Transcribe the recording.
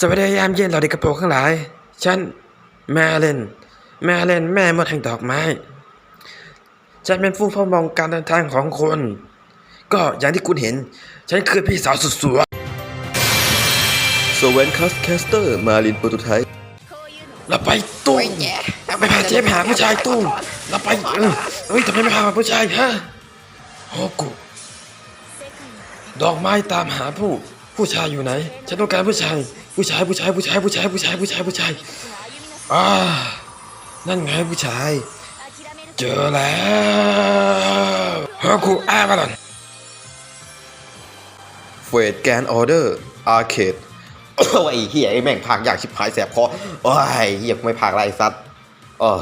สวัสดียามเย็นเราเด็กกระโปรงข้างหลาย ฉันแม่เล่น แม่เล่นแม่มดแห่งดอกไม้ ฉันเป็นผู้เฝ้ามองการเดินทางของคน ก็อย่างที่คุณเห็น ฉันคือพี่สาวสุดสวยสเวนคัสแคสเตอร์มาลินโปรโตไทป์เราไปตู้ไปพาเจ๊ไปหาผู้ชายตู้เราไปเออเฮ้ยทำไมไม่พาผู้ชายฮะโฮกุดอกไม้ตามหาผู้ ผู้ชายอยู่ไหน ฉันต้องการผู้ชาย ผู้ชาย ผู้ชาย ผู้ชาย ผู้ชาย ผู้ชาย ผู้ชาย ผู้ชาย อ่า นั่นไงผู้ชาย เจอแล้วโฮกุอาบาลอนเฟดแกนออเดอร์ อาร์เคดโอ้ยเฮียไอ้แม่งพากอยากชิบหายแสบคอโอ้ยเฮียกูไม่พากไรสัตว์เออ